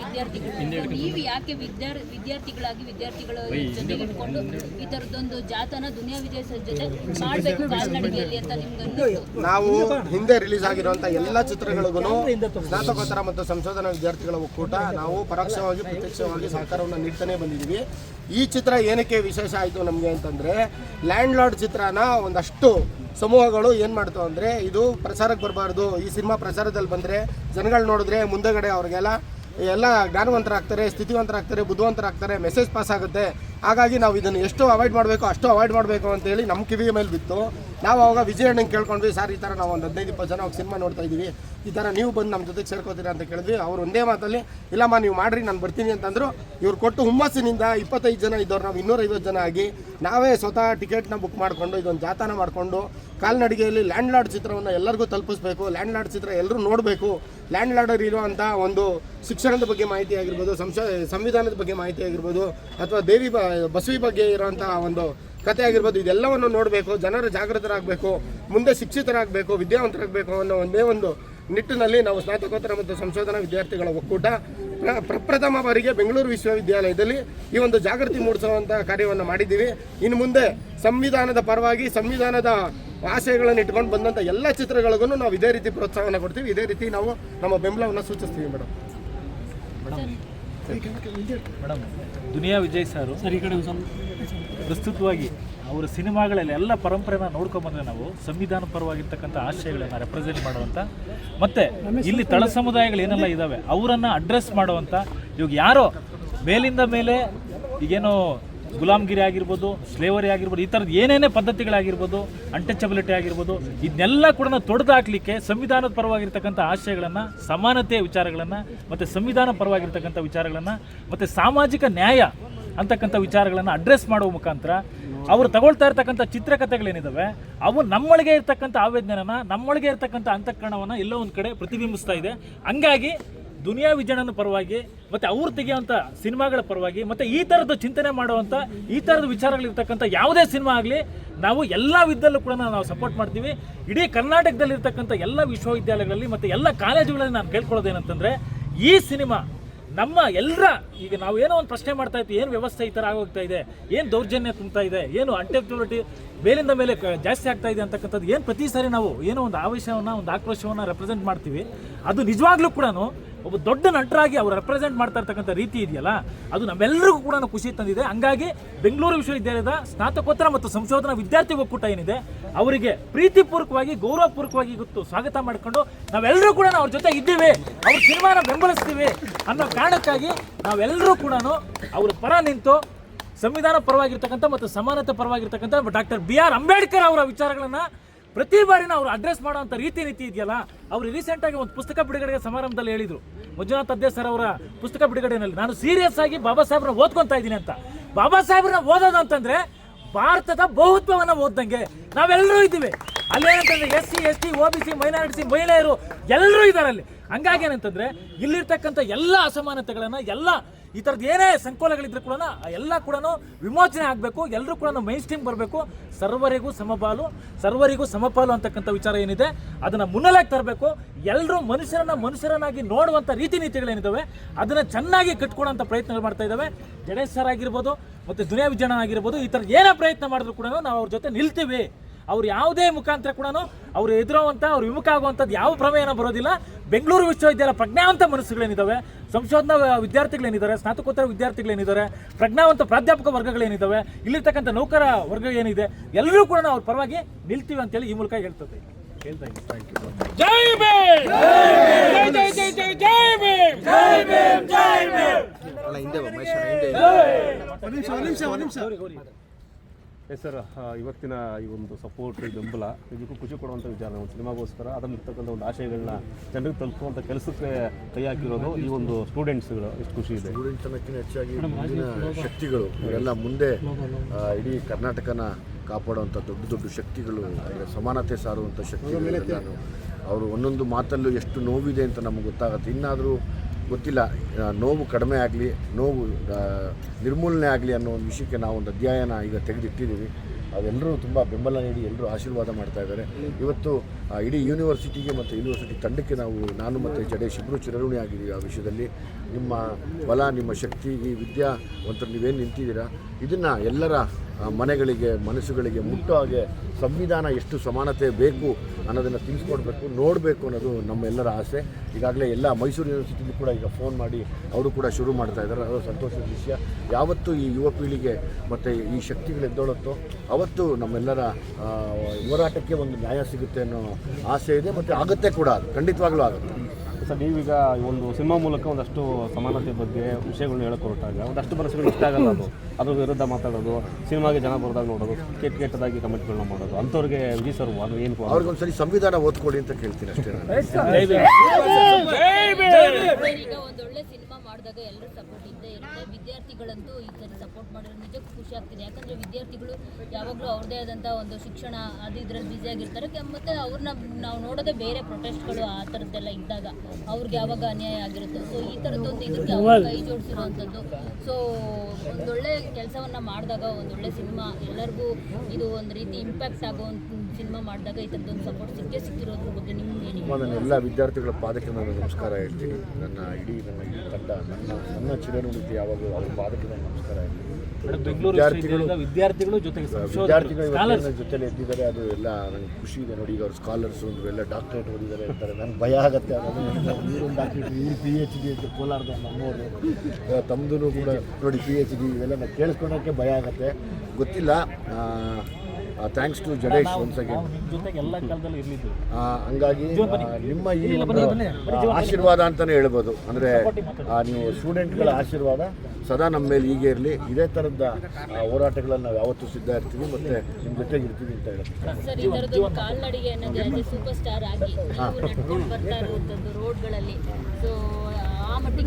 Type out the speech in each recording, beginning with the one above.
ವಿದ್ಯಾರ್ಥಿಗಳು. ನೀವು ಯಾಕೆ ವಿದ್ಯಾರ್ ವಿದ್ಯಾರ್ಥಿಗಳಾಗಿ ವಿದ್ಯಾರ್ಥಿಗಳ ಜೊತೆಗೆ ಇಟ್ಕೊಂಡು ಈ ತರದೊಂದು ಜಾತನ ದುನಿಯಾ ವಿಜಯ ಸರ್ ಜೊತೆ ಮಾಡಬೇಕು ಕಾಲ್ನಡಿಗೆಯಲ್ಲಿ ಅಂತ ನಿಮ್ಗೆ ನಾವು ಹಿಂದೆ ರಿಲೀಸ್ ಆಗಿರುವಂತಹ ಎಲ್ಲ ಚಿತ್ರಗಳಿಗೂ ಸ್ನಾತಕೋತ್ತರ ಮತ್ತು ಸಂಶೋಧನಾ ವಿದ್ಯಾರ್ಥಿಗಳ ಒಕ್ಕೂಟ ನಾವು ಪರೋಕ್ಷವಾಗಿ ಪ್ರತ್ಯಕ್ಷವಾಗಿ ಸಹಕಾರವನ್ನು ನೀಡ್ತಾನೆ ಬಂದಿದ್ದೀವಿ. ಈ ಚಿತ್ರ ಏನಕ್ಕೆ ವಿಶೇಷ ಆಯಿತು ನಮಗೆ ಅಂತಂದರೆ ಲ್ಯಾಂಡ್ ಲಾರ್ಡ್ ಚಿತ್ರನ ಒಂದಷ್ಟು ಸಮೂಹಗಳು ಏನು ಮಾಡ್ತು ಅಂದರೆ ಇದು ಪ್ರಚಾರಕ್ಕೆ ಬರಬಾರ್ದು. ಈ ಸಿನಿಮಾ ಪ್ರಚಾರದಲ್ಲಿ ಬಂದರೆ ಜನಗಳು ನೋಡಿದ್ರೆ ಮುಂದೆಗಡೆ ಅವ್ರಿಗೆಲ್ಲ ಎಲ್ಲ ಜ್ಞಾನವಂತರಾಗ್ತಾರೆ ಸ್ಥಿತಿವಂತರಾಗ್ತಾರೆ ಬುದ್ಧಿವಂತರಾಗ್ತಾರೆ ಮೆಸೇಜ್ ಪಾಸ್ ಆಗುತ್ತೆ. ಹಾಗಾಗಿ ನಾವು ಇದನ್ನು ಎಷ್ಟು ಅವಾಯ್ಡ್ ಮಾಡಬೇಕು, ಅಷ್ಟು ಅವಾಯ್ಡ್ ಮಾಡಬೇಕು ಅಂತೇಳಿ ನಮ್ಮ ಕಿವಿಯ ಮೇಲೆ ಬಿತ್ತು. ನಾವು ಅವಾಗ ವಿಜಯಣ್ಣಂಗೆ ಕೇಳ್ಕೊಂಡ್ವಿ, ಸರ್, ಈ ಥರ ನಾವು ಒಂದು ಹದಿನೈದು, ಇಪ್ಪತ್ತು ಜನ ಅವಾಗ ಸಿನಿಮಾ ನೋಡ್ತಾ ಇದ್ದೀವಿ. ಈ ಥರ ನೀವು ಬಂದು ನಮ್ಮ ಜೊತೆಗೆ ಸೇರ್ಕೋತೀರಾ ಅಂತ ಕೇಳಿದ್ವಿ. ಅವ್ರು ಒಂದೇ ಮಾತಲ್ಲಿ, ಇಲ್ಲಮ್ಮ, ನೀವು ಮಾಡಿರಿ, ನಾನು ಬರ್ತೀನಿ ಅಂತಂದ್ರು. ಇವ್ರು ಕೊಟ್ಟು ಹುಮ್ಮಸ್ಸಿನಿಂದ ಇಪ್ಪತ್ತೈದು ಜನ ಇದ್ದವ್ರು, ನಾವು ಇನ್ನೂರೈವತ್ತು ಜನ ಆಗಿ ನಾವೇ ಸ್ವತಃ ಟಿಕೆಟ್ನ ಬುಕ್ ಮಾಡಿಕೊಂಡು, ಇದೊಂದು ಜಾತನ ಮಾಡಿಕೊಂಡು ಕಾಲ್ನಡಿಗೆಯಲ್ಲಿ ಲ್ಯಾಂಡ್ ಲಾರ್ಡ್ ಚಿತ್ರವನ್ನು ಎಲ್ಲರಿಗೂ ತಲುಪಿಸ್ಬೇಕು. ಲ್ಯಾಂಡ್ ಲಾರ್ಡ್ ಚಿತ್ರ ಎಲ್ಲರೂ ನೋಡಬೇಕು. ಲ್ಯಾಂಡ್ ಇರುವಂಥ ಒಂದು ಶಿಕ್ಷಣದ ಬಗ್ಗೆ ಮಾಹಿತಿ ಆಗಿರ್ಬೋದು ಸಂಶ ಸಂವಿಧಾನದ ಬಗ್ಗೆ ಮಾಹಿತಿ ಆಗಿರ್ಬೋದು, ಅಥವಾ ದೇವಿ ಬ ಬಸವಿ ಬಗ್ಗೆ ಇರುವಂತಹ ಒಂದು ಕತೆ ಆಗಿರ್ಬೋದು ಇದೆಲ್ಲವನ್ನು ನೋಡಬೇಕು ಜನರು ಜಾಗೃತರಾಗಬೇಕು ಮುಂದೆ ಶಿಕ್ಷಿತರಾಗಬೇಕು ವಿದ್ಯಾವಂತರಾಗಬೇಕು ಅನ್ನೋ ಒಂದೇ ಒಂದು ನಿಟ್ಟಿನಲ್ಲಿ ನಾವು ಸ್ನಾತಕೋತ್ತರ ಮತ್ತು ಸಂಶೋಧನಾ ವಿದ್ಯಾರ್ಥಿಗಳ ಒಕ್ಕೂಟ ಪ್ರ ಪ್ರಪ್ರಥಮ ಬಾರಿಗೆ ಬೆಂಗಳೂರು ವಿಶ್ವವಿದ್ಯಾಲಯದಲ್ಲಿ ಈ ಒಂದು ಜಾಗೃತಿ ಮೂಡಿಸುವಂಥ ಕಾರ್ಯವನ್ನು ಮಾಡಿದ್ದೀವಿ. ಇನ್ನು ಮುಂದೆ ಸಂವಿಧಾನದ ಪರವಾಗಿ ಸಂವಿಧಾನದ ಆಶಯಗಳನ್ನು ಇಟ್ಕೊಂಡು ಬಂದಂಥ ಎಲ್ಲ ಚಿತ್ರಗಳಿಗೂ ನಾವು ಇದೇ ರೀತಿ ಪ್ರೋತ್ಸಾಹನ ಕೊಡ್ತೀವಿ. ಇದೇ ರೀತಿ ನಾವು ನಮ್ಮ ಬೆಂಬಲವನ್ನು ಸೂಚಿಸ್ತೀವಿ madam. Madam Duniya Vijay sir. ಪ್ರಸ್ತುತವಾಗಿ ಅವರ ಸಿನಿಮಾಗಳಲ್ಲಿ ಎಲ್ಲ ಪರಂಪರೆನ ನೋಡ್ಕೊಂಬಂದ್ರೆ ನಾವು ಸಂವಿಧಾನ ಪರವಾಗಿರ್ತಕ್ಕಂಥ ಆಶಯಗಳನ್ನು ರೆಪ್ರೆಸೆಂಟ್ ಮಾಡುವಂಥ ಮತ್ತು ಇಲ್ಲಿ ತಳ ಸಮುದಾಯಗಳು ಏನೆಲ್ಲ ಇದ್ದಾವೆ ಅವರನ್ನು ಅಡ್ರೆಸ್ ಮಾಡುವಂಥ ಇವಾಗ ಯಾರೋ ಮೇಲಿಂದ ಮೇಲೆ ಈಗೇನೋ ಗುಲಾಮ್ಗಿರಿ ಆಗಿರ್ಬೋದು, ಸ್ಲೇವರಿ ಆಗಿರ್ಬೋದು, ಈ ಥರದ್ದು ಏನೇನೇ ಪದ್ಧತಿಗಳಾಗಿರ್ಬೋದು ಅನ್ಟಚಬಿಲಿಟಿ ಆಗಿರ್ಬೋದು ಇದನ್ನೆಲ್ಲ ಕೂಡ ತೊಡೆದು ಹಾಕಲಿಕ್ಕೆ ಸಂವಿಧಾನದ ಪರವಾಗಿರ್ತಕ್ಕಂಥ ಆಶಯಗಳನ್ನು, ಸಮಾನತೆಯ ವಿಚಾರಗಳನ್ನು, ಮತ್ತು ಸಂವಿಧಾನ ಪರವಾಗಿರ್ತಕ್ಕಂಥ ವಿಚಾರಗಳನ್ನು, ಮತ್ತು ಸಾಮಾಜಿಕ ನ್ಯಾಯ ಅಂತಕ್ಕಂಥ ವಿಚಾರಗಳನ್ನು ಅಡ್ರೆಸ್ ಮಾಡುವ ಮುಖಾಂತರ ಅವರು ತಗೊಳ್ತಾ ಇರ್ತಕ್ಕಂಥ ಚಿತ್ರಕಥೆಗಳೇನಿದ್ದಾವೆ ಅವು ನಮ್ಮೊಳಗೆ ಇರ್ತಕ್ಕಂಥ ಆವೇದನೆನ ನಮ್ಮೊಳಗೆ ಇರ್ತಕ್ಕಂಥ ಅಂತಃಕರಣವನ್ನು ಎಲ್ಲೋ ಒಂದು ಕಡೆ ಪ್ರತಿಬಿಂಬಿಸ್ತಾ ಇದೆ. ಹಂಗಾಗಿ ದುನಿಯಾ ವಿಜಯನ ಪರವಾಗಿ, ಮತ್ತು ಅವ್ರು ತೆಗೆಯುವಂಥ ಸಿನಿಮಾಗಳ ಪರವಾಗಿ, ಮತ್ತು ಈ ಥರದ ಚಿಂತನೆ ಮಾಡುವಂಥ ಈ ಥರದ ವಿಚಾರಗಳಿರ್ತಕ್ಕಂಥ ಯಾವುದೇ ಸಿನಿಮಾ ಆಗಲಿ, ನಾವು ಎಲ್ಲ ವಿಧದಲ್ಲೂ ಕೂಡ ನಾವು ಸಪೋರ್ಟ್ ಮಾಡ್ತೀವಿ. ಇಡೀ ಕರ್ನಾಟಕದಲ್ಲಿರ್ತಕ್ಕಂಥ ಎಲ್ಲ ವಿಶ್ವವಿದ್ಯಾಲಯಗಳಲ್ಲಿ ಮತ್ತು ಎಲ್ಲ ಕಾಲೇಜುಗಳಲ್ಲಿ ನಾನು ಕೇಳ್ಕೊಳ್ಳೋದೇನಂತಂದರೆ, ಈ ಸಿನಿಮಾ ನಮ್ಮ ಎಲ್ಲರ, ಈಗ ನಾವು ಏನೋ ಒಂದು ಪ್ರಶ್ನೆ ಮಾಡ್ತಾ ಇತ್ತು ಏನು ವ್ಯವಸ್ಥೆ ಈ ಥರ ಆಗೋಗ್ತಾ ಇದೆ, ಏನು ದೌರ್ಜನ್ಯ ತುಂಬ್ತಾ ಇದೆ, ಏನು ಅನ್ಟೆಕ್ಟಿವಿಟಿ ಮೇಲಿಂದ ಮೇಲೆ ಜಾಸ್ತಿ ಆಗ್ತಾ ಇದೆ ಅಂತಕ್ಕಂಥದ್ದು, ಏನು ಪ್ರತಿ ಸಾರಿ ನಾವು ಏನೋ ಒಂದು ಆವೇಶವನ್ನು, ಒಂದು ಆಕ್ರೋಶವನ್ನು ರೆಪ್ರೆಸೆಂಟ್ ಮಾಡ್ತೀವಿ. ಅದು ನಿಜವಾಗ್ಲೂ ಕೂಡ ಒಬ್ಬ ದೊಡ್ಡ ನಟರಾಗಿ ಅವರು ರೆಪ್ರೆಸೆಂಟ್ ಮಾಡ್ತಾ ಇರ್ತಕ್ಕಂಥ ರೀತಿ ಇದೆಯಲ್ಲ, ಅದು ನಮ್ಮೆಲ್ಲರಿಗೂ ಕೂಡ ಖುಷಿ ತಂದಿದೆ. ಹಂಗಾಗಿ ಬೆಂಗಳೂರು ವಿಶ್ವವಿದ್ಯಾಲಯದ ಸ್ನಾತಕೋತ್ತರ ಮತ್ತು ಸಂಶೋಧನಾ ವಿದ್ಯಾರ್ಥಿ ಒಕ್ಕೂಟ ಏನಿದೆ, ಅವರಿಗೆ ಪ್ರೀತಿಪೂರ್ವಕವಾಗಿ, ಗೌರವಪೂರ್ವಕವಾಗಿ ಗೊತ್ತು, ಸ್ವಾಗತ ಮಾಡಿಕೊಂಡು ನಾವೆಲ್ಲರೂ ಕೂಡ ಅವ್ರ ಜೊತೆ ಇದ್ದೀವಿ, ಅವ್ರ ಸಿನಿಮಾನ ಬೆಂಬಲಿಸ್ತೀವಿ ಅನ್ನೋ ಕಾರಣಕ್ಕಾಗಿ ನಾವೆಲ್ಲರೂ ಕೂಡ ಅವ್ರ ಪರ ನಿಂತು ಸಂವಿಧಾನ ಪರವಾಗಿರ್ತಕ್ಕಂಥ ಮತ್ತು ಸಮಾನತೆ ಪರವಾಗಿರ್ತಕ್ಕಂಥ ಡಾಕ್ಟರ್ ಬಿ ಆರ್ ಅಂಬೇಡ್ಕರ್ ಅವರ ವಿಚಾರಗಳನ್ನ ಪ್ರತಿ ಬಾರಿನ ಅವ್ರು ಅಡ್ರೆಸ್ ಮಾಡುವಂಥ ರೀತಿ ನೀತಿ ಇದೆಯಲ್ಲ, ಅವರು ರೀಸೆಂಟಾಗಿ ಒಂದು ಪುಸ್ತಕ ಬಿಡುಗಡೆ ಸಮಾರಂಭದಲ್ಲಿ ಹೇಳಿದರು. ಮಂಜುನಾಥ್ ಅದ್ದೇ ಸರ್ ಅವರ ಪುಸ್ತಕ ಬಿಡುಗಡೆಯಲ್ಲಿ ನಾನು ಸೀರಿಯಸ್ ಆಗಿ ಬಾಬಾ ಸಾಹೇಬ್ರನ್ನ ಓದ್ಕೊತಾ ಇದ್ದೀನಿ ಅಂತ. ಬಾಬಾ ಸಾಹೇಬ್ರನ್ನ ಓದೋದು ಅಂತಂದ್ರೆ ಭಾರತದ ಬಹುತ್ವವನ್ನು ಓದ್ದಂಗೆ ನಾವೆಲ್ಲರೂ ಇದ್ದೀವಿ. ಅಲ್ಲೇನಂತಂದ್ರೆ S C, S T O B C minority ಮಹಿಳೆಯರು ಎಲ್ಲರೂ ಇದ್ದಾರೆ ಅಲ್ಲಿ ಹಂಗಾಗಿ ಏನಂತಂದ್ರೆ ಇಲ್ಲಿರ್ತಕ್ಕಂಥ ಎಲ್ಲ ಅಸಮಾನತೆಗಳನ್ನ, ಎಲ್ಲ ಈ ಥರದ್ದು ಏನೇ ಸಂಕೋಲಗಳಿದ್ರು ಕೂಡ ಎಲ್ಲ ಕೂಡ ವಿಮೋಚನೆ ಆಗಬೇಕು ಎಲ್ಲರೂ ಕೂಡ ಮೈನ್ ಸ್ಟ್ರೀಮ್ ಬರಬೇಕು. ಸರ್ವರಿಗೂ ಸಮಪಾಲು ಸರ್ವರಿಗೂ ಸಮಪಾಲು ಅಂತಕ್ಕಂಥ ವಿಚಾರ ಏನಿದೆ, ಅದನ್ನು ಮುನ್ನೆಲೆಗೆ ತರಬೇಕು. ಎಲ್ಲರೂ ಮನುಷ್ಯರನ್ನ ಮನುಷ್ಯರನ್ನಾಗಿ ನೋಡುವಂಥ ರೀತಿ ನೀತಿಗಳೇನಿದ್ದಾವೆ ಅದನ್ನು ಚೆನ್ನಾಗಿ ಕಟ್ಕೊಡೋಂಥ ಪ್ರಯತ್ನಗಳು ಮಾಡ್ತಾ ಇದ್ದಾವೆ ಜಡೇಶ್ ಸರ್ ಆಗಿರ್ಬೋದು, ಮತ್ತು ದುನಿಯಾ ವಿಜಯಣ್ಣ ಆಗಿರ್ಬೋದು, ಈ ಥರ ಏನೇ ಪ್ರಯತ್ನ ಮಾಡಿದ್ರು ಕೂಡ ನಾವು ಅವ್ರ ಜೊತೆ ನಿಲ್ತೀವಿ. ಅವ್ರು ಯಾವುದೇ ಮುಖಾಂತರ ಕೂಡ ಅವ್ರು ಎದುರುವಂಥ ಅವ್ರು ವಿಮುಖ ಆಗುವಂಥದ್ದು ಯಾವ ಪ್ರಮೇಯನ ಬರೋದಿಲ್ಲ. ಬೆಂಗಳೂರು ವಿಶ್ವವಿದ್ಯಾಲಯ ಪ್ರಜ್ಞಾವಂತ ಮನಸ್ಸುಗಳೇನಿದ್ದಾವೆ ಸಂಶೋಧನಾ ವಿದ್ಯಾರ್ಥಿಗಳೇನಿದ್ದಾರೆ ಸ್ನಾತಕೋತ್ತರ ವಿದ್ಯಾರ್ಥಿಗಳೇನಿದ್ದಾರೆ ಪ್ರಜ್ಞಾವಂತ ಪ್ರಾಧ್ಯಾಪಕ ವರ್ಗಗಳೇನಿದ್ದಾವೆ ಇಲ್ಲಿರ್ತಕ್ಕಂಥ ನೌಕರ ವರ್ಗ ಏನಿದೆ ಎಲ್ಲರೂ ಕೂಡ ಅವ್ರ ಪರವಾಗಿ ನಿಲ್ತೀವಿ ಅಂತೇಳಿ ಈ ಮೂಲಕ ಹೇಳ್ತದೆ. ಹೇಳ್ತಾ ಇದ್ದೀನಿ. ಎಸ್ ಸರ್ ಇವತ್ತಿನ ಈ ಒಂದು ಸಪೋರ್ಟ್ ಬೆಂಬಲ ನಿಜಕ್ಕೂ ಖುಷಿ ಕೊಡುವಂಥ ವಿಚಾರ, ಒಂದು ಸಿನಿಮಾಗೋಸ್ಕರ ಅದರಲ್ಲಿರ್ತಕ್ಕಂಥ ಒಂದು ಆಶಯಗಳನ್ನ ಜನರಿಗೆ ತಲುಪುವಂಥ ಕೆಲಸಕ್ಕೆ ಕೈ ಹಾಕಿರೋದು ಈ ಒಂದು ಸ್ಟೂಡೆಂಟ್ಸ್ಗಳು ಎಷ್ಟು ಖುಷಿ ಇದೆ. ಸ್ಟೂಡೆಂಟ್ಸ್ ಅನ್ನೋಕ್ಕಿಂತ ಹೆಚ್ಚಾಗಿ ಮುಂದಿನ ಶಕ್ತಿಗಳು. ಇವೆಲ್ಲ ಮುಂದೆ ಇಡೀ ಕರ್ನಾಟಕನ ಕಾಪಾಡುವಂಥ ದೊಡ್ಡ ದೊಡ್ಡ ಶಕ್ತಿಗಳು ಸಮಾನತೆ ಸಾರುವಂಥ ಶಕ್ತಿಗಳು ಅವರು ಒಂದೊಂದು ಮಾತಲ್ಲೂ ಎಷ್ಟು ನೋವಿದೆ ಅಂತ ನಮಗೆ ಗೊತ್ತಾಗುತ್ತೆ. ಇನ್ನಾದರೂ ಗೊತ್ತಿಲ್ಲ. ನೋವು ಕಡಿಮೆ ಆಗಲಿ, ನೋವು ನಿರ್ಮೂಲನೆ ಆಗಲಿ ಅನ್ನೋ ಒಂದು ವಿಷಯಕ್ಕೆ ನಾವು ಒಂದು ಅಧ್ಯಯನ ಈಗ ತೆಗೆದಿಟ್ಟಿದ್ದೀವಿ. ಅವೆಲ್ಲರೂ ತುಂಬ ಬೆಂಬಲ ನೀಡಿ, ಎಲ್ಲರೂ ಆಶೀರ್ವಾದ ಮಾಡ್ತಾ ಇದ್ದಾರೆ. ಇವತ್ತು ಇಡೀ ಯೂನಿವರ್ಸಿಟಿಗೆ ಮತ್ತು ಯೂನಿವರ್ಸಿಟಿ ತಂಡಕ್ಕೆ ನಾವು, ನಾನು ಮತ್ತು ಜಡೇಶ್ ಇಬ್ಬರು ಚಿರಋಣಿ ಆಗಿದ್ದೀವಿ ಆ ವಿಷಯದಲ್ಲಿ. ನಿಮ್ಮ ಬಲ, ನಿಮ್ಮ ಶಕ್ತಿ, ಈ ವಿದ್ಯಾ ಒಂಥರ ನೀವೇನು ನಿಂತಿದ್ದೀರಾ? ಇದನ್ನು ಎಲ್ಲರ ಮನೆಗಳಿಗೆ, ಮನಸ್ಸುಗಳಿಗೆ ಮುಟ್ಟೋ ಹಾಗೆ ಸಂವಿಧಾನ ಎಷ್ಟು ಸಮಾನತೆ ಬೇಕು ಅನ್ನೋದನ್ನು ತಿಳಿಸ್ಕೊಡ್ಬೇಕು, ನೋಡಬೇಕು ಅನ್ನೋದು ನಮ್ಮೆಲ್ಲರ ಆಸೆ. ಈಗಾಗಲೇ ಎಲ್ಲ ಮೈಸೂರು ಯೂನಿವರ್ಸಿಟಿಲಿ ಕೂಡ ಈಗ ಫೋನ್ ಮಾಡಿ ಅವರು ಕೂಡ ಶುರು ಮಾಡ್ತಾ ಇದ್ದಾರೆ. ಅದು ಸಂತೋಷದ ವಿಷಯ. ಯಾವತ್ತು ಈ ಯುವ ಪೀಳಿಗೆ ಮತ್ತು ಈ ಶಕ್ತಿಗಳು ಎದ್ದೊಳುತ್ತೋ, ಅವತ್ತು ನಮ್ಮೆಲ್ಲರ ಹೋರಾಟಕ್ಕೆ ಒಂದು ನ್ಯಾಯ ಸಿಗುತ್ತೆ ಅನ್ನೋ ಆಸೆ ಇದೆ. ಮತ್ತು ಆಗುತ್ತೆ ಕೂಡ ಅದು. ಖಂಡಿತವಾಗ್ಲೂ ಆಗುತ್ತೆ. ಸರ್ ನೀವೀಗ ಒಂದು ಸಿನಿಮಾ ಮೂಲಕ ಒಂದಷ್ಟು ಸಮಾನತೆ ಬಗ್ಗೆ ವಿಷಯಗಳನ್ನ ಹೇಳಕ್ಕೆ ಹೊರಟಾಗ ಒಂದಷ್ಟು ಮನಸ್ಸುಗಳು ಇಷ್ಟ ಆಗಲ್ಲ ಅದು. ಅದ್ರ ವಿರುದ್ಧ ಮಾತಾಡೋದು ಸಿನಿಮಾಗೆ ಜನ ಬರೋದಾಗ ನೋಡೋದು ಕೆಟ್ಟ ಕೆಟ್ಟದಾಗಿ ಕಮೆಂಟ್ಗಳನ್ನ ಮಾಡೋದು ಅಂಥವ್ರಿಗೆ ವಿಜಯ್ ಸರ್ ಅದು ಏನು ಅವ್ರಿಗೊಂದ್ಸರಿ ಸಂವಿಧಾನ ಓದ್ಕೊಳ್ಳಿ ಅಂತ ಕೇಳ್ತೀನಿ ಅಷ್ಟೇ ನಾನು. ಈಗ ಒಂದೊಳ್ಳೆ ಸಿನಿಮಾ ಮಾಡಿದಾಗ ಎಲ್ಲರೂ ಸಪೋರ್ಟ್ ಇದ್ದೇ ಇರುತ್ತೆ. ವಿದ್ಯಾರ್ಥಿಗಳಂತೂ ಈ ಸರಿ ಸಪೋರ್ಟ್ ಮಾಡಿದ್ರೆ ನಿಜಕ್ಕೂ ಖುಷಿ ಆಗ್ತಿದೆ ಯಾಕಂದ್ರೆ ವಿದ್ಯಾರ್ಥಿಗಳು ಯಾವಾಗಲೂ ಅವ್ರದೇ ಆದಂಥ ಒಂದು ಶಿಕ್ಷಣ ಅದು ಇದ್ರಲ್ಲಿ ಬ್ಯುಸಿ ಆಗಿರ್ತಾರೆ. ಮತ್ತೆ ಅವ್ರನ್ನ ನಾವು ನೋಡೋದೇ ಬೇರೆ ಪ್ರೊಟೆಸ್ಟ್ಗಳು ಆ ಥರದ್ದೆಲ್ಲ ಇದ್ದಾಗ. ಅವ್ರಿಗೆ ಯಾವಾಗ ಅನ್ಯಾಯ ಆಗಿರುತ್ತೆ. ಸೊ ಈ ಥರದ್ದೊಂದು ಇದಕ್ಕೆ ಅವ್ರು ಕೈ ಜೋಡಿಸಿರುವಂಥದ್ದು. ಸೊ ಒಂದೊಳ್ಳೆ ಕೆಲಸವನ್ನ ಮಾಡಿದಾಗ ಒಂದೊಳ್ಳೆ ಸಿನಿಮಾ ಎಲ್ಲರಿಗೂ ಇದು ಒಂದು ರೀತಿ ಇಂಪ್ಯಾಕ್ಟ್ ಆಗೋ ಒಂದು ಸಿನಿಮಾ ಮಾಡಿದಾಗ ಈ ಥರದ್ದೊಂದು ಸಪೋರ್ಟ್ ಸಿಕ್ಕೇ ಸಿಕ್ಕಿರೋದ್ರ ಬಗ್ಗೆ ನಿಮ್ಗೆ ಏನು ನಾನು ಎಲ್ಲ ವಿದ್ಯಾರ್ಥಿಗಳ ಪಾದಕ್ಕೆ ನಾನು ನಮಸ್ಕಾರ ಹೇಳ್ತೀನಿ. ನನ್ನ ಇಡೀ ನನ್ನ ಇಡೀ ತಂಡ ನನ್ನ ನನ್ನ ಚಿರನುಡಿತಿ ಯಾವಾಗಲೂ ಅವ್ರ ಪಾದಕ್ಕೆ ನಾನು ನಮಸ್ಕಾರ ಹೇಳ್ತೀನಿ. ವಿದ್ಯಾರ್ಥಿಗಳು ವಿದ್ಯಾರ್ಥಿಗಳು ಜೊತೆಗೆ ವಿದ್ಯಾರ್ಥಿಗಳು ಜೊತೆಲಿ ಎದ್ದಿದ್ದಾರೆ ಅದು ಎಲ್ಲ ನನಗೆ ಖುಷಿ ಇದೆ ನೋಡಿ ಈಗ ಅವ್ರು ಸ್ಕಾಲರ್ಸು ಅಂದ್ರೆ ಎಲ್ಲ ಡಾಕ್ಟ್ರೇಟ್ ಓದಿದ್ದಾರೆ ಅಂತಾರೆ. ನನಗೆ ಭಯ ಆಗುತ್ತೆ. ಇವ್ರೊಂದು ಡಾಕ್ಟ್ರೇಟ್ ಇವ್ರು ಪಿ ಎಚ್ ಡಿ ಅಂತ ಕೋಲಾರದ ನಮ್ಮವರು ತಮ್ಮದು ಕೂಡ ನೋಡಿ ಪಿ ಎಚ್ ಡಿ ಇವೆಲ್ಲ ನಾನು ಕೇಳಿಸ್ಕೊಳಕ್ಕೆ ಭಯ ಆಗುತ್ತೆ. ಗೊತ್ತಿಲ್ಲ. Thanks to Jadesh once again ನಿಮ್ಮ ಜೊತೆಗೆ ಎಲ್ಲ ಕಾಲದಲ್ಲೂ ಇರಲಿದ್ದು ಹಂಗಾಗಿ ನಿಮ್ಮ ಈ ಆಶೀರ್ವಾದ ಅಂತಲೇ ಹೇಳ್ಬೋದು. ಅಂದರೆ ನೀವು ಸ್ಟೂಡೆಂಟ್ಗಳ ಆಶೀರ್ವಾದ ಸದಾ ನಮ್ಮ ಮೇಲೆ ಹೀಗೆ ಇರಲಿ. ಇದೇ ಥರದ ಹೋರಾಟಗಳನ್ನು ನಾವು ಯಾವತ್ತೂ ಸಿದ್ಧ ಇರ್ತೀವಿ ಮತ್ತು ನಿಮ್ಮ ಜೊತೆಗೆ ಇರ್ತೀವಿ ಅಂತ ಹೇಳ್ತೀವಿ ಸರ್ ಈ ಥರದ್ದು ಕಾಲ್ನಡಿಗೆ ಅನ್ನೋದು ಆಸ್ ಎ ಸೂಪರ್ ಸ್ಟಾರ್ ಆಗಿ ರೋಡ್ಗಳಲ್ಲಿ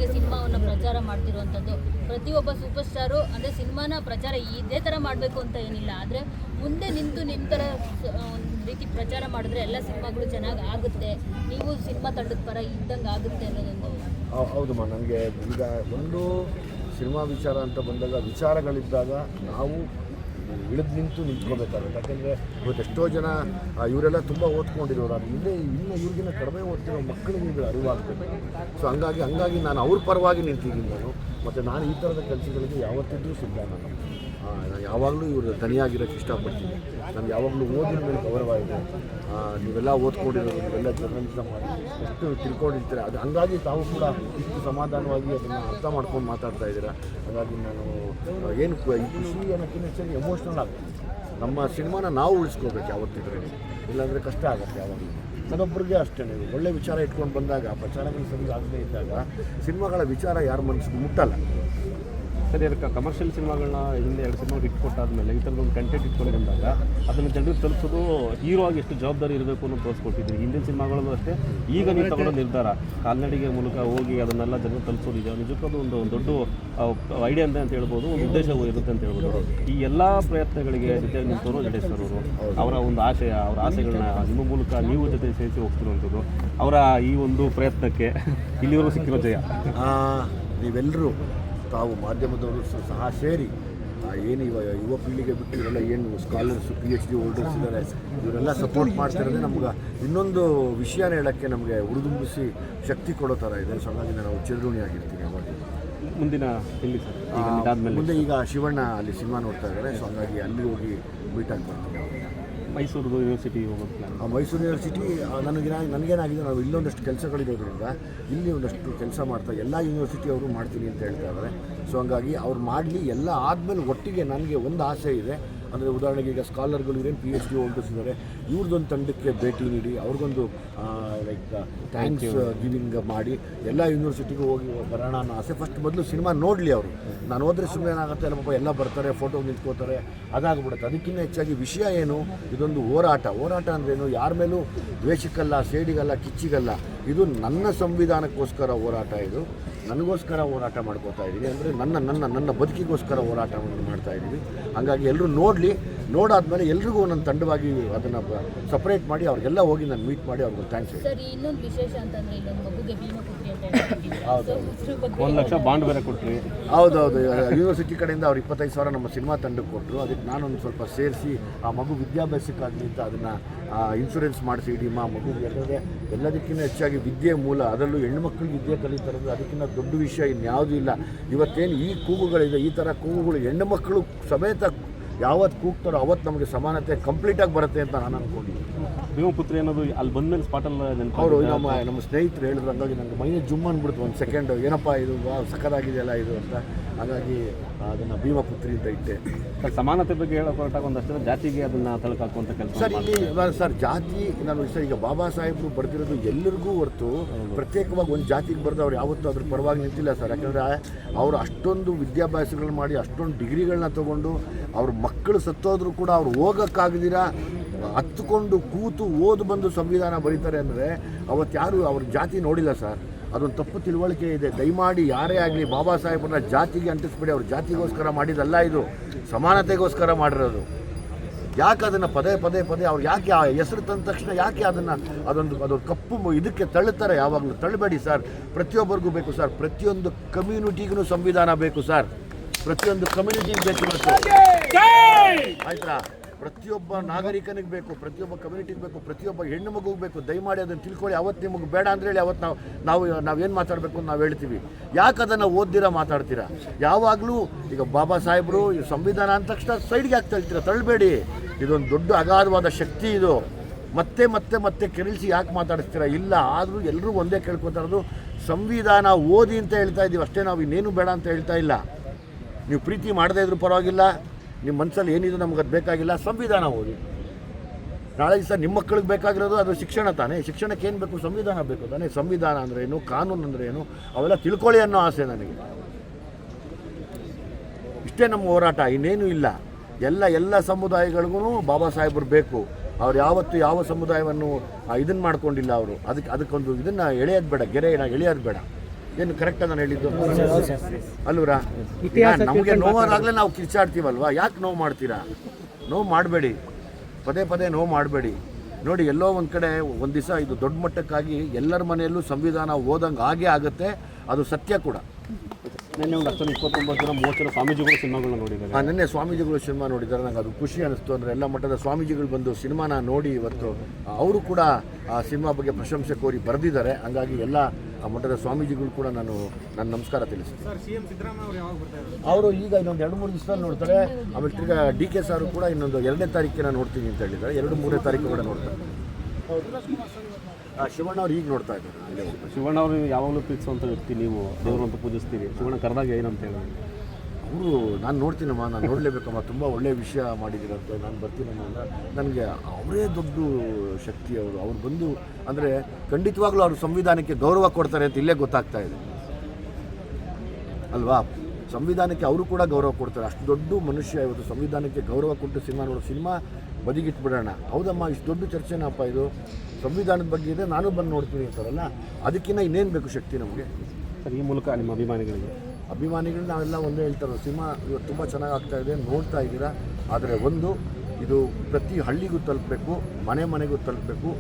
ಮಟ್ಟಿಗೆ ಸಿನಿಮಾವನ್ನು ಪ್ರಚಾರ ಮಾಡ್ತಿರುವಂಥದ್ದು ಪ್ರತಿಯೊಬ್ಬ ಸೂಪರ್ ಸ್ಟಾರು ಅಂದರೆ ಸಿನಿಮಾನ ಪ್ರಚಾರ ಇದೇ ಥರ ಮಾಡಬೇಕು ಅಂತ ಏನಿಲ್ಲ. ಆದರೆ ಮುಂದೆ ನಿಂತು ನಿಮ್ಮ ಥರ ಒಂದು ರೀತಿ ಪ್ರಚಾರ ಮಾಡಿದ್ರೆ ಎಲ್ಲ ಸಿನಿಮಾಗಳು ಚೆನ್ನಾಗಿ ಆಗುತ್ತೆ. ನೀವು ಸಿನಿಮಾ ತಂಡದ ಪರ ಇದ್ದಂಗೆ ಆಗುತ್ತೆ ಅನ್ನೋದೊಂದು. ಹೌದಮ್ಮ ನನಗೆ ಈಗ ಒಂದು ಸಿನಿಮಾ ವಿಚಾರ ಅಂತ ಬಂದಾಗ ವಿಚಾರಗಳಿದ್ದಾಗ ನಾವು ಇಳಿದು ನಿಂತು ನಿಂತ್ಕೋಬೇಕಾಗುತ್ತೆ. ಯಾಕೆಂದರೆ ಇವತ್ತು ಎಷ್ಟೋ ಜನ ಇವರೆಲ್ಲ ತುಂಬ ಓದ್ಕೊಂಡಿರೋರು. ಅದು ಇನ್ನೇ ಇನ್ನೂ ಇವ್ರಿಗಿನ್ನ ಕಡಿಮೆ ಓದ್ತಿರೋ ಮಕ್ಕಳಿಗೆ ಇದು ಅರಿವಾಗಬೇಕು ಸೊ ಹಂಗಾಗಿ ಹಂಗಾಗಿ ನಾನು ಅವ್ರ ಪರವಾಗಿ ನಿಂತಿದ್ದೀನಿ ನಾನು. ಮತ್ತು ನಾನು ಈ ಥರದ ಕೆಲಸಗಳಿಗೆ ಯಾವತ್ತಿದ್ರೂ ಸಿದ್ಧ ನಾನು. ಯಾವಾಗಲೂ ಇವರು ದನಿಯಾಗಿರೋಕ್ಕೆ ಇಷ್ಟಪಡ್ತೀನಿ. ನಾನು ಯಾವಾಗಲೂ ಓದಿನ ಮೇಲೆ ಗೌರವ ಇದೆ. ನೀವೆಲ್ಲ ಓದ್ಕೊಂಡಿರೋದು, ನೀವೆಲ್ಲ ಜರ್ನಲಿಸಮ್ ಮಾಡಿ, ಎಷ್ಟು ತಿಳ್ಕೊಂಡಿರ್ತೀರ, ಅದು ಹಂಗಾಗಿ ತಾವು ಕೂಡ ಇಷ್ಟು ಸಮಾಧಾನವಾಗಿ ಅದನ್ನು ಅರ್ಥ ಮಾಡ್ಕೊಂಡು ಮಾತಾಡ್ತಾ ಇದ್ದೀರ. ಹಾಗಾಗಿ ನಾನು ಏನು ಖುಷಿ ಅನ್ನೋಕ್ಕಿಂತ ಹೆಚ್ಚಾಗಿ ಎಮೋಷ್ನಲ್ ಆಗುತ್ತೆ. ನಮ್ಮ ಸಿನಿಮಾನ ನಾವು ಉಳಿಸ್ಕೋಬೇಕು ಯಾವತ್ತಿದ್ರೆ. ಇಲ್ಲಾಂದರೆ ಕಷ್ಟ ಆಗುತ್ತೆ ಯಾವಾಗಲೂ. ಅದೊಬ್ಬರಿಗೆ ಅಷ್ಟೇ, ನೀವು ಒಳ್ಳೆ ವಿಚಾರ ಇಟ್ಕೊಂಡು ಬಂದಾಗ ಪ್ರಚಾರಗಳು ಸರಿ ಆಗದೇ ಇದ್ದಾಗ, ಸಿನಿಮಾಗಳ ವಿಚಾರ ಯಾರ ಮನಸ್ಸಿಗೆ ಮುಟ್ಟಲ್ಲ. ಸರಿ ಕಮರ್ಷಿಯಲ್ ಸಿನಿಮಾಗಳನ್ನ ಹಿಂದೆ ಎರಡು ಸಿನಿಮಾ ಹಿಟ್ ಕೊಟ್ಟಾದ್ಮೇಲೆ ಈ ಥರದೊಂದು ಕಂಟೆಂಟ್ ಇಟ್ಕೊಂಡು ಬಂದಾಗ ಅದನ್ನು ಜನರಿಗೆ ತಲುಪಿಸೋದು ಹೀರೋ ಆಗಿ ಎಷ್ಟು ಜವಾಬ್ದಾರಿ ಇರಬೇಕು ಅನ್ನೋ ತೋರಿಸ್ಕೊಟ್ಟಿದ್ರಿ ಹಿಂದಿನ ಸಿನಿಮಾಗಳಲ್ಲೂ ಅಷ್ಟೇ, ಈಗ ನೀವು ತಗೊಳ್ಳೋ ನಿರ್ಧಾರ, ಕಾಲ್ನಡಿಗೆ ಮೂಲಕ ಹೋಗಿ ಅದನ್ನೆಲ್ಲ ಜನರಿಗೆ ತಲುಪಿಸೋದಿದೆ ನಿಜಕ್ಕೂ ಅದು ಒಂದು ದೊಡ್ಡ ಐಡಿಯಾ ಅಂತ ಅಂತ ಹೇಳ್ಬೋದು, ಒಂದು ಉದ್ದೇಶ ಇರುತ್ತೆ ಅಂತ ಹೇಳ್ಬೋದು. ಈ ಎಲ್ಲ ಪ್ರಯತ್ನಗಳಿಗೆ ಜೊತೆ ನಿಂತವರು ಜಡೇಶ್ ಸರ್ ಅವರು, ಅವರ ಒಂದು ಆಶಯ, ಅವರ ಆಸೆಗಳನ್ನ ನಿಮ್ಮ ಮೂಲಕ ನೀವು ಜೊತೆ ಸೇರಿಸಿ ಹೋಗ್ತಿರುವಂಥದ್ದು, ಅವರ ಈ ಒಂದು ಪ್ರಯತ್ನಕ್ಕೆ ಇಲ್ಲಿವರೆಗೂ ಸಿಕ್ಕಿರೋ ಜಯ. ನೀವೆಲ್ಲರೂ ತಾವು ಮಾಧ್ಯಮದವರು ಸಹ ಸೇರಿ ಆ, ಏನು ಇವ ಯುವ ಪೀಳಿಗೆ ಬಿಟ್ಟು ಇವರೆಲ್ಲ ಏನು scholars P H D holders ಇದ್ದಾರೆ ಇವರೆಲ್ಲ ಸಪೋರ್ಟ್ ಮಾಡ್ತಿರೋದೇ ನಮ್ಗೆ ಇನ್ನೊಂದು ವಿಷಯನ ಹೇಳೋಕ್ಕೆ ನಮಗೆ ಉಳಿದುಂಬಿಸಿ ಶಕ್ತಿ ಕೊಡೋ ಥರ ಇದೆ. ಸೊ ನಾವು ನಾನು ಆಗಿರ್ತೀವಿ ಅವಾಗ ಮುಂದಿನ ಮುಂದೆ ಈಗ ಶಿವಣ್ಣ ಅಲ್ಲಿ ಸಿನಿಮಾ ನೋಡ್ತಾ ಇದ್ದಾರೆ ಸೊ ಹಾಗಾಗಿ ಅಲ್ಲಿ ಹೋಗಿ ಮೀಟ್ ಆಗಿ ಬರ್ತೀನಿ ಅವ್ರಿಗೆ. ಮೈಸೂರು ಯೂನಿವರ್ಸಿಟಿ ಹೋಗೋದು ಆ ಮೈಸೂರು ಯೂನಿವರ್ಸಿಟಿ ನನಗೆ ನನಗೇನಾಗಿದೆ, ನಾವು ಇಲ್ಲೊಂದಷ್ಟು ಕೆಲಸಗಳಿರೋದ್ರಿಂದ ಇಲ್ಲಿ ಒಂದಷ್ಟು ಕೆಲಸ ಮಾಡ್ತಾ, ಎಲ್ಲ ಯೂನಿವರ್ಸಿಟಿ ಅವರು ಮಾಡ್ತೀನಿ ಅಂತ ಹೇಳ್ತಾ ಇದ್ದಾರೆ ಸೊ ಹಂಗಾಗಿ ಅವ್ರು ಮಾಡಲಿ, ಎಲ್ಲ ಆದಮೇಲೆ ಒಟ್ಟಿಗೆ ನನಗೆ ಒಂದು ಆಸೆ ಇದೆ. ಅಂದರೆ ಉದಾಹರಣೆಗೆ ಈಗ ಸ್ಕಾಲರ್ಗಳು ಏನು ಪಿ ಎಚ್ ಡಿ ಹೋಲ್ಡರ್ಸ್ ಇದ್ದಾರೆ ಇವ್ರದ್ದೊಂದು ತಂಡಕ್ಕೆ ಭೇಟಿ ನೀಡಿ ಅವ್ರಿಗೊಂದು ಲೈಕ್ ಥ್ಯಾಂಕ್ಸ್ ಗಿವಿಂಗ್ ಮಾಡಿ ಎಲ್ಲ ಯೂನಿವರ್ಸಿಟಿಗೂ ಹೋಗಿ ಬರೋಣ ಅನ್ನೋ ಆಸೆ. ಫಸ್ಟ್ ಮೊದಲು ಸಿನಿಮಾ ನೋಡಲಿ ಅವರು. ನಾನು ಹೋದರೆ ಸುಮ್ಮನೆ ಏನಾಗುತ್ತೆ ಪಾಪ ಎಲ್ಲ ಬರ್ತಾರೆ ಫೋಟೋ ನಿಂತ್ಕೋತಾರೆ ಅದಾಗ್ಬಿಡುತ್ತೆ. ಅದಕ್ಕಿಂತ ಹೆಚ್ಚಾಗಿ ವಿಷಯ ಏನು? ಇದೊಂದು ಹೋರಾಟ. ಹೋರಾಟ ಅಂದ್ರೇನು ಯಾರ ಮೇಲೂ ದ್ವೇಷಕ್ಕಲ್ಲ ಸೇಡಿಗಲ್ಲ ಕಿಚ್ಚಿಗಲ್ಲ. ಇದು ನನ್ನ ಸಂವಿಧಾನಕ್ಕೋಸ್ಕರ ಹೋರಾಟ ಇದು. ನನಗೋಸ್ಕರ ಹೋರಾಟ ಮಾಡ್ಕೋತಾ ಇದ್ದೀವಿ ಅಂದರೆ ನನ್ನ ನನ್ನ ನನ್ನ ಬದುಕಿಗೋಸ್ಕರ ಹೋರಾಟವನ್ನು ಮಾಡ್ತಾ ಇದ್ದೀವಿ. ಹಾಗಾಗಿ ಎಲ್ಲರೂ ನೋಡಲಿ ನೋಡಾದ್ಮೇಲೆ ಎಲ್ರಿಗೂ ಒಂದೊಂದು ತಂಡವಾಗಿ ಅದನ್ನು ಸಪ್ರೇಟ್ ಮಾಡಿ ಅವ್ರಿಗೆಲ್ಲ ಹೋಗಿ ನಾನು ಮೀಟ್ ಮಾಡಿ ಅವ್ರಿಗೆ ಥ್ಯಾಂಕ್ಸ್ ಹೇಳಿ. ಸರ್ ಇನ್ನೊಂದು ವಿಶೇಷ ಅಂತಂದ್ರೆ ಇಲ್ಲೊಂದು ಮಗುಗೆ ಒಂದು ಲಕ್ಷ ಬಾಂಡ್ ಬೇರೆ ಕೊಟ್ರಿ. ಹೌದೌದು. ಯೂನಿವರ್ಸಿಟಿ ಕಡೆಯಿಂದ ಅವ್ರು ಇಪ್ಪತ್ತೈದು ಸಾವಿರ ನಮ್ಮ ಸಿನಿಮಾ ತಂಡಕ್ಕೆ ಕೊಟ್ಟರು ಅದಕ್ಕೆ ನಾನೊಂದು ಸ್ವಲ್ಪ ಸೇರಿಸಿ ಆ ಮಗು ವಿದ್ಯಾಭ್ಯಾಸಕ್ಕಾಗಲಿ ಅಂತ ಅದನ್ನು ಇನ್ಶೂರೆನ್ಸ್ ಮಾಡಿಸಿ ಇಡೀ ಮಾ ಮಗು ಎಲ್ಲದೇ ಎಲ್ಲದಕ್ಕಿಂತ ಹೆಚ್ಚಾಗಿ ವಿದ್ಯೆ ಮೂಲ. ಅದರಲ್ಲೂ ಹೆಣ್ಮಕ್ಳು ವಿದ್ಯೆ ಕಲಿತಾರದು ಅದಕ್ಕಿಂತ ದೊಡ್ಡ ವಿಷಯ ಇನ್ಯಾವುದೂ ಇಲ್ಲ. ಇವತ್ತೇನು ಈ ಕೂಗುಗಳಿದೆ ಈ ಥರ ಕೂಗುಗಳು ಹೆಣ್ಣು ಮಕ್ಕಳು ಸಮೇತ ಯಾವತ್ತು ಕೂಗ್ತಾರೋ ಅವತ್ತು ನಮಗೆ ಸಮಾನತೆ ಕಂಪ್ಲೀಟಾಗಿ ಬರುತ್ತೆ ಅಂತ ನಾನು ಅಂದ್ಕೊಂಡಿದ್ದೀನಿ ಭೀಮಪುತ್ರಿ ಅನ್ನೋದು ಅಲ್ಲಿ ಬಂದ್ಮೇಲೆ ಸ್ಪಾಟಲ್ಲಿ ಅವರು ನೆನಪು ನಮ್ಮ ನಮ್ಮ ಸ್ನೇಹಿತರು ಹೇಳಿದ್ರು ಹಂಗಾಗಿ ನನಗೆ ಮೈನೇ ಜುಮ್ ಅಂದ್ಬಿಡ್ತು ಒಂದು ಸೆಕೆಂಡ್ ಏನಪ್ಪ ಇದು? ವಾ ಸಖತ್ತಾಗಿದೆಯಲ್ಲ ಇದು ಅಂತ. ಹಾಗಾಗಿ ಅದನ್ನು ಭೀಮಪುತ್ರಿ ಅಂತ ಇಟ್ಟೆ. ಸರ್ ಸಮಾನತೆ ಬಗ್ಗೆ ಹೇಳೋ ಹೊರಟಾಗ ಒಂದಷ್ಟು ಜನ ಜಾತಿಗೆ ಅದನ್ನು ತಳಕಾಕುವಂತ ಕೆಲಸ ಸರ್ ಇಲ್ಲಿ ಸರ್ ಜಾತಿ ನಾನು ಸರ್ ಈಗ ಬಾಬಾ ಸಾಹೇಬರು ಬರೆದಿರೋದು ಎಲ್ಲರಿಗೂ ಹೊರತು ಪ್ರತ್ಯೇಕವಾಗಿ ಒಂದು ಜಾತಿಗೆ ಬರೆದು ಅವ್ರು ಯಾವತ್ತೂ ಅದ್ರ ಪರವಾಗಿ ನಿಂತಿಲ್ಲ ಸರ್. ಯಾಕಂದರೆ ಅವರು ಅಷ್ಟೊಂದು ವಿದ್ಯಾಭ್ಯಾಸಗಳನ್ನ ಮಾಡಿ ಅಷ್ಟೊಂದು ಡಿಗ್ರಿಗಳನ್ನ ತೊಗೊಂಡು ಅವ್ರ ಮಕ್ಕಳು ಸತ್ತೋದ್ರು ಕೂಡ ಅವ್ರು ಹೋಗೋಕ್ಕಾಗದಿರ? ಹತ್ಕೊಂಡು ಕೂತು ಓದು ಬಂದು ಸಂವಿಧಾನ ಬರೀತಾರೆ ಅಂದರೆ ಅವತ್ತು ಯಾರು ಅವ್ರ ಜಾತಿ ನೋಡಿಲ್ಲ ಸರ್. ಅದೊಂದು ತಪ್ಪು ತಿಳುವಳಿಕೆ ಇದೆ. ದಯಮಾಡಿ ಯಾರೇ ಆಗಲಿ ಬಾಬಾ ಸಾಹೇಬ್ರನ್ನ ಜಾತಿಗೆ ಅಂಟಿಸ್ಬಿಡಿ. ಅವ್ರ ಜಾತಿಗೋಸ್ಕರ ಮಾಡಿದಲ್ಲ ಇದು. ಸಮಾನತೆಗೋಸ್ಕರ ಮಾಡಿರೋದು. ಯಾಕೆ ಅದನ್ನು ಪದೇ ಪದೇ ಪದೇ ಅವ್ರು ಯಾಕೆ ಆ ಹೆಸರು ತಂದ ತಕ್ಷಣ ಯಾಕೆ ಅದನ್ನು ಅದೊಂದು ಅದು ಕಪ್ಪು ಇದಕ್ಕೆ ತಳ್ಳುತ್ತಾರೆ? ಯಾವಾಗಲೂ ತಳ್ಳಬೇಡಿ ಸರ್. ಪ್ರತಿಯೊಬ್ಬರಿಗೂ ಬೇಕು ಸರ್. ಪ್ರತಿಯೊಂದು ಕಮ್ಯುನಿಟಿಗೂ ಸಂವಿಧಾನ ಬೇಕು ಸರ್. ಪ್ರತಿಯೊಂದು ಕಮ್ಯುನಿಟಿಗೆ ಬೇಕು ಆಯ್ತಾ? ಪ್ರತಿಯೊಬ್ಬ ನಾಗರಿಕನಿಗೆ ಬೇಕು, ಪ್ರತಿಯೊಬ್ಬ ಕಮ್ಯುನಿಟಿಗೆ ಬೇಕು, ಪ್ರತಿಯೊಬ್ಬ ಹೆಣ್ಣು ಮಗುಗೆ ಬೇಕು, ದಯಮಾಡಿ ಅದನ್ನು ತಿಳ್ಕೊಳ್ಳಿ. ಅವತ್ತು ನಿಮಗೆ ಬೇಡ ಹೇಳಿ ಅವತ್ತು ನಾವು ನಾವು ನಾವೇನು ಮಾತಾಡಬೇಕು ಅಂತ ನಾವು ಹೇಳ್ತೀವಿ. ಯಾಕೆ ಅದನ್ನು ಓದ್ದಿರ ಮಾತಾಡ್ತೀರಾ? ಯಾವಾಗಲೂ ಈಗ ಬಾಬಾ ಸಾಹೇಬರು ಈ ಸಂವಿಧಾನ ಅಂದ ತಕ್ಷಣ ಸೈಡ್ಗೆ ಯಾಕೆ ತಳ್ತೀರಾ ತಳ್ಳಬೇಡಿ ಇದೊಂದು ದೊಡ್ಡ ಅಗಾಧವಾದ ಶಕ್ತಿ ಇದು. ಮತ್ತೆ ಮತ್ತೆ ಮತ್ತೆ ಕೆರಳಿಸಿ ಯಾಕೆ ಮಾತಾಡಿಸ್ತೀರಾ? ಇಲ್ಲ, ಆದರೂ ಎಲ್ಲರೂ ಒಂದೇ ಕೇಳ್ಕೊತಾ ಇರೋದು, ಸಂವಿಧಾನ ಓದಿ ಅಂತ ಹೇಳ್ತಾ ಇದ್ದೀವಿ ಅಷ್ಟೇ ನಾವು ಇನ್ನೇನು ಬೇಡ ಅಂತ ಹೇಳ್ತಾ ಇಲ್ಲ. ನೀವು ಪ್ರೀತಿ ಮಾಡದೇ ಇದ್ರೂ ಪರವಾಗಿಲ್ಲ. ನಿಮ್ಮ ಮನಸ್ಸಲ್ಲಿ ಏನಿದೆ ನಮ್ಗೆ ಅದು ಬೇಕಾಗಿಲ್ಲ, ಸಂವಿಧಾನ ಓದಿ. ನಾಳೆ ದಿವಸ ನಿಮ್ಮ ಮಕ್ಕಳಿಗೆ ಬೇಕಾಗಿರೋದು ಅದು ಶಿಕ್ಷಣ ತಾನೇ. ಶಿಕ್ಷಣಕ್ಕೆ ಏನು ಬೇಕು? ಸಂವಿಧಾನ ಬೇಕು ತಾನೇ. ಸಂವಿಧಾನ ಅಂದರೆ ಏನು? ಕಾನೂನು ಅಂದರೆ ಏನು? ಅವೆಲ್ಲ ತಿಳ್ಕೊಳ್ಳಿ ಅನ್ನೋ ಆಸೆ ನನಗೆ. ಇಷ್ಟೇ ನಮ್ಮ ಹೋರಾಟ, ಇನ್ನೇನು ಇಲ್ಲ. ಎಲ್ಲ ಎಲ್ಲ ಸಮುದಾಯಗಳಿಗೂ ಬಾಬಾ ಸಾಹೇಬರು ಬೇಕು. ಅವ್ರು ಯಾವತ್ತು ಯಾವ ಸಮುದಾಯವನ್ನು ಇದನ್ನು ಮಾಡ್ಕೊಂಡಿಲ್ಲ ಅವರು. ಅದಕ್ಕೆ, ಅದಕ್ಕೊಂದು ಇದನ್ನು ಎಳೆಯೋದು ಬೇಡ ಗೆರೆ ಎಳೆಯೋದು ಬೇಡ. ಏನು ಕರೆಕ್ಟ್ ನಾನು ಹೇಳಿದ್ದು? ಅಲ್ವರಾ ನಮಗೆ ನೋವಾದಾಗಲೇ ನಾವು ಕಿರ್ಚಾಡ್ತೀವಲ್ವಾ? ಯಾಕೆ ನೋವು ಮಾಡ್ತೀರಾ? ನೋವು ಮಾಡಬೇಡಿ. ಪದೇ ಪದೇ ನೋವು ಮಾಡಬೇಡಿ. ನೋಡಿ ಎಲ್ಲೋ ಒಂದು ಕಡೆ ಒಂದು ದಿವಸ ಇದು ದೊಡ್ಡ ಮಟ್ಟಕ್ಕಾಗಿ ಎಲ್ಲರ ಮನೆಯಲ್ಲೂ ಸಂವಿಧಾನ ಓದಂಗೆ ಆಗೇ ಆಗುತ್ತೆ. ಅದು ಸತ್ಯ ಕೂಡ. ನಿನ್ನೆ ಒಂದು ಹತ್ತೊಂದು ಇಪ್ಪತ್ತೊಂಬತ್ತು ಜನ ಮೂವತ್ತು ಜನ ಸ್ವಾಮೀಜಿಗಳು ಸಿನಿಮಾಗಳನ್ನ ನೋಡಿದ್ದಾರೆ. ಹಾಂ ನಿನ್ನೆ ಸ್ವಾಮೀಜಿಗಳು ಸಿನಿಮಾ ನೋಡಿದ್ದಾರೆ. ನಂಗೆ ಅದು ಖುಷಿ ಅನಿಸ್ತು ಅಂದರೆ ಎಲ್ಲ ಮಟ್ಟದ ಸ್ವಾಮೀಜಿಗಳು ಬಂದು ಸಿನಿಮಾನ ನೋಡಿ ಇವತ್ತು ಅವರು ಕೂಡ ಆ ಸಿನಿಮಾ ಬಗ್ಗೆ ಪ್ರಶಂಸೆ ಕೋರಿ ಬರೆದಿದ್ದಾರೆ. ಹಂಗಾಗಿ ಎಲ್ಲ ಆ ಮಠದ ಸ್ವಾಮೀಜಿಗಳು ಕೂಡ ನಾನು ನನ್ನ ನಮಸ್ಕಾರ ತಿಳಿಸ್ತೀನಿ. ಅವರು ಈಗ ಇನ್ನೊಂದು ಎರಡು ಮೂರು ದಿವಸದಲ್ಲಿ ನೋಡ್ತಾರೆ. ಆಮೇಲೆ ತಿರ್ಗಾ ಡಿ ಕೆ ಸಾರು ಕೂಡ ಇನ್ನೊಂದು ಎರಡನೇ ತಾರೀಕಿನ ನೋಡ್ತೀನಿ ಅಂತ ಹೇಳಿದ್ದಾರೆ. ಎರಡು ಮೂರನೇ ತಾರೀಕು ಕೂಡ ನೋಡ್ತಾರೆ. ಶಿವಣ್ಣ ಅವ್ರು ಈಗ ನೋಡ್ತಾ ಇದ್ದಾರೆ. ಶಿವಣ್ಣ ಅವರು ಯಾವಾಗಲೂ ಪ್ರೀತಿಸುವಂಥ ವ್ಯಕ್ತಿ ನೀವು. ದೇವರು ಅಂತ ಪೂಜಿಸ್ತೀರಿ. ಶಿವಣ್ಣ ಕರೆದಾಗ ಏನಂತ ಹೇಳಿದ್ರು ಅವರು, ನಾನು ನೋಡ್ತೀನಮ್ಮ, ನಾನು ನೋಡಲೇಬೇಕಮ್ಮ, ತುಂಬ ಒಳ್ಳೆಯ ವಿಷಯ ಮಾಡಿದ್ದೀರಂತೆ, ನಾನು ಬರ್ತೀನಮ್ಮ ಅಂತ ನನಗೆ ಅವರೇ ದೊಡ್ಡ ಶಕ್ತಿ ಅವರು. ಅವ್ರು ಬಂದು, ಅಂದರೆ ಖಂಡಿತವಾಗ್ಲೂ ಅವರು ಸಂವಿಧಾನಕ್ಕೆ ಗೌರವ ಕೊಡ್ತಾರೆ ಅಂತ ಇಲ್ಲೇ ಗೊತ್ತಾಗ್ತಾ ಇದೆ. ಅಲ್ವಾ? ಸಂವಿಧಾನಕ್ಕೆ ಅವರು ಕೂಡ ಗೌರವ ಕೊಡ್ತಾರೆ. ಅಷ್ಟು ದೊಡ್ಡ ಮನುಷ್ಯ ಇವತ್ತು ಸಂವಿಧಾನಕ್ಕೆ ಗೌರವ ಕೊಟ್ಟು ಸಿನಿಮಾ ನೋಡೋ ಸಿನಿಮಾ ಬದಿಗಿಟ್ಬಿಡೋಣ. ಹೌದಮ್ಮ, ಇಷ್ಟು ದೊಡ್ಡ ಚರ್ಚೆನಪ್ಪ ಇದು. ಸಂವಿಧಾನದ ಬಗ್ಗೆ ಇದೆ, ನಾನು ಬಂದು ನೋಡ್ತೀನಿ ಅಂತಾರಲ್ಲ ಅದಕ್ಕಿಂತ ಇನ್ನೇನು ಬೇಕು ಶಕ್ತಿ ನಮಗೆ? ಸರ್, ಈ ಮೂಲಕ ನಿಮ್ಮ ಅಭಿಮಾನಿಗಳಿಗೆ. ಅಭಿಮಾನಿಗಳು ನಾವೆಲ್ಲ ಒಂದೇ ಹೇಳ್ತಾರೋ ಸಿನಿಮಾ ಇವತ್ತು ತುಂಬ ಚೆನ್ನಾಗಿ ಆಗ್ತಾ ಇದೆ ನೋಡ್ತಾ ಇದ್ದೀರಾ? ಆದರೆ ಒಂದು ಇದು ಪ್ರತಿ ಹಳ್ಳಿಗೂ ತಲುಪಬೇಕು ಮನೆ ಮನೆಗೂ ತಲುಪಬೇಕು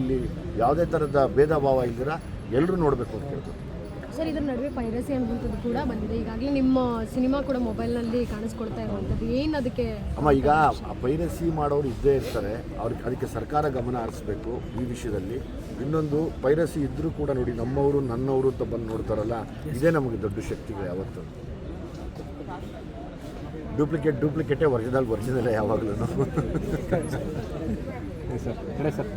ಇಲ್ಲಿ ಯಾವುದೇ ಥರದ ಭೇದ ಭಾವ ಇಲ್ದಿರ ಎಲ್ಲರೂ ನೋಡಬೇಕು ಅಂತ ಕೇಳ್ತಾರೆ ಸರ್ ಇದ್ರ ನಡುವೆ ಪೈರಸಿ ಅನ್ನುವಂಥದ್ದು ಕೂಡ ಬಂದಿದೆ. ಈಗಾಗಲೇ ನಿಮ್ಮ ಸಿನಿಮಾ ಕೂಡ ಮೊಬೈಲ್ನಲ್ಲಿ ಕಾಣಿಸ್ಕೊಳ್ತಾ ಇರುವಂಥದ್ದು. ಏನು ಅದಕ್ಕೆ ಅಮ್ಮ ಈಗ ಆ ಪೈರಸಿ ಮಾಡೋರು ಇದ್ದೇ ಇರ್ತಾರೆ. ಅವ್ರಿಗೆ ಅದಕ್ಕೆ ಸರ್ಕಾರ ಗಮನ ಹರಿಸ್ಬೇಕು ಈ ವಿಷಯದಲ್ಲಿ. ಇನ್ನೊಂದು ಪೈರಸಿ ಇದ್ದರೂ ಕೂಡ ನೋಡಿ ನಮ್ಮವರು ನನ್ನವರು ಅಂತ ಬಂದು ನೋಡ್ತಾರಲ್ಲ ಇದೇ ನಮಗೆ ದೊಡ್ಡ ಶಕ್ತಿಗಳು ಯಾವತ್ತು. ಡೂಪ್ಲಿಕೇಟ್ ಡೂಪ್ಲಿಕೇಟೇ ಒರಿಜಿನಲ್ ವರ್ಷದಲ್ಲೇ ಯಾವಾಗಲೂ. Sir sir?